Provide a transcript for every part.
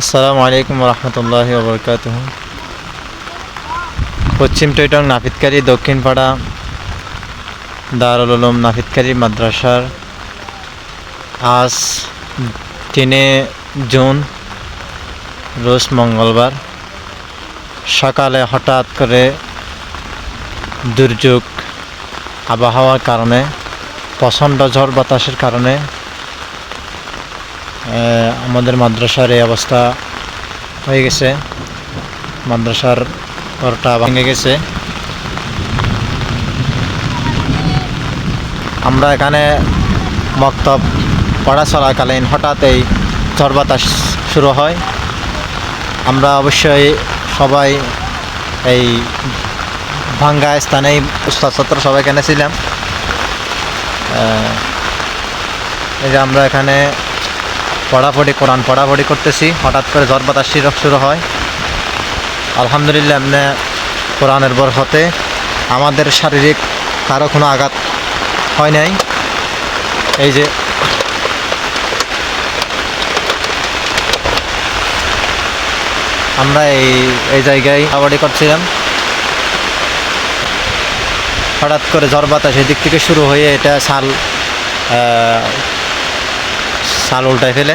আসসালামু আলাইকুম রহমতুল্লাহি ওবরকাত পশ্চিম টৈটং নাফিদকারী দক্ষিণ পাড়া দারুল উলুম নাফিদকারী মাদ্রাসার আজ তিনে জুন, রোজ মঙ্গলবার। সকালে হঠাৎ করে দুর্যোগ, আবহাওয়ার কারণে, প্রচণ্ড ঝড় বাতাসের কারণে আমাদের মাদ্রাসার এই অবস্থা হয়ে গেছে। মাদ্রাসার ঘরটা ভেঙে গেছে। আমরা এখানে মক্তব পড়া চলাকালীন হঠাৎ এই ঝড় বাতাস শুরু হয়। আমরা অবশ্যই সবাই এই ভাঙ্গা স্থানেই উস্তাদ ছাত্র সবাই এখানে ছিলাম এই যে আমরা এখানে পড়াপড়ি, কোরআন পড়াপড়ি করতেছি। হঠাৎ করে ঝড় বাতাস শিরক শুরু হয়। আলহামদুলিল্লাহ, এমনি কোরআনের বরফতে আমাদের শারীরিক কারও কোনো আঘাত হয় নাই। এই যে আমরা এই এই জায়গায় আবাদি করছিলাম। হঠাৎ করে ঝড় বাতাস এদিক থেকে শুরু হয়ে এটা শাল শাল উল্টায় ফেলে।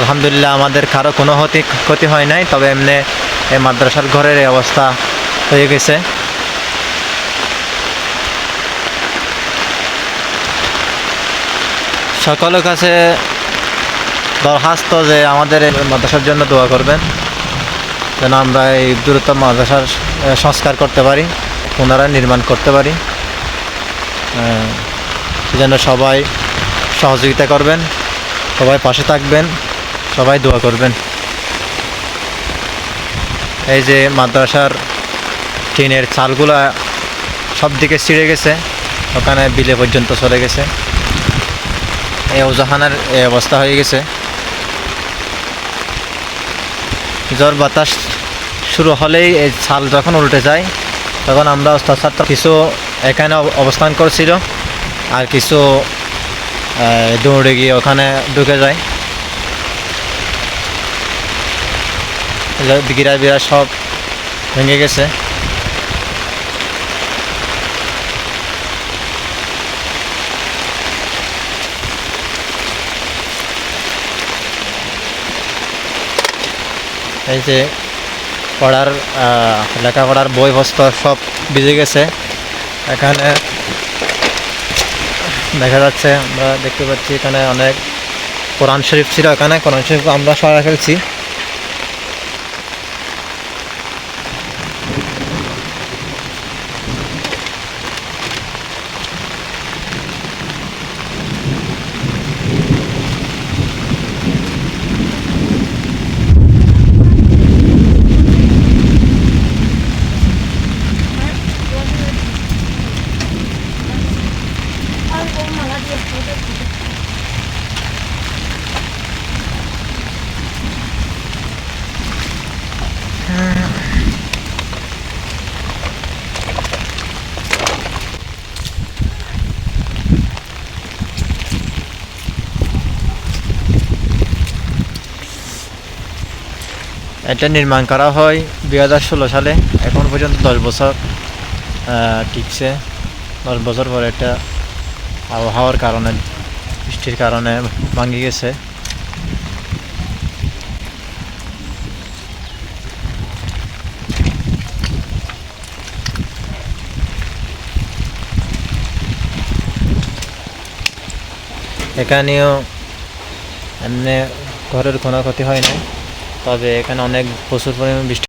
আলহামদুলিল্লাহ আমাদের কারও কোনো ক্ষতি ক্ষতি হয় নাই, তবে এমনি এই মাদ্রাসার ঘরের অবস্থা হয়ে গেছে। সকলের কাছে দরখাস্ত যে আমাদের মাদ্রাসার জন্য দোয়া করবেন, যেন আমরা এই দ্রুত মাদ্রাসার সংস্কার করতে পারি, পুনরায় নির্মাণ করতে পারি। সেজন্য সবাই সহযোগিতা করবেন, সবাই পাশে থাকবেন, সবাই দোয়া করবেন। এই যে মাদ্রাসার টিনের চালগুলা সব দিকে ছিঁড়ে গেছে, ওখানে বিলে পর্যন্ত চলে গেছে। এই ওজাহানের এই অবস্থা হয়ে গেছে। জ্বর বাতাস শুরু হলেই এই ছাল যখন উল্টে যায়, তখন আমরা ছাত্র কিছু এখানে অব- অবস্থান করছিল, আর কিছু দৌড়ে গিয়ে ওখানে ঢুকে যায়। গিরা বিরা সব ভেঙে গেছে। এই যে পড়ার লেখাপড়ার বই বস্ত্র সব ভিজে গেছে। এখানে দেখা যাচ্ছে, আমরা দেখতে পাচ্ছি এখানে অনেক কোরআন শরীফ ছিল এখানে, কোরআন শরীফ আমরা সরা ফেলছি। এটা নির্মাণ করা হয় দুই হাজার ষোলো সালে। এখন পর্যন্ত দশ বছর টিকছে। দশ বছর পরে এটা আবহাওয়ার কারণে, বৃষ্টির কারণে ভাঙি গেছে। এখানেও এমনি ঘরের কোনো ক্ষতি হয় না তবে এখানে অনেক প্রচুর পরিমাণে বৃষ্টি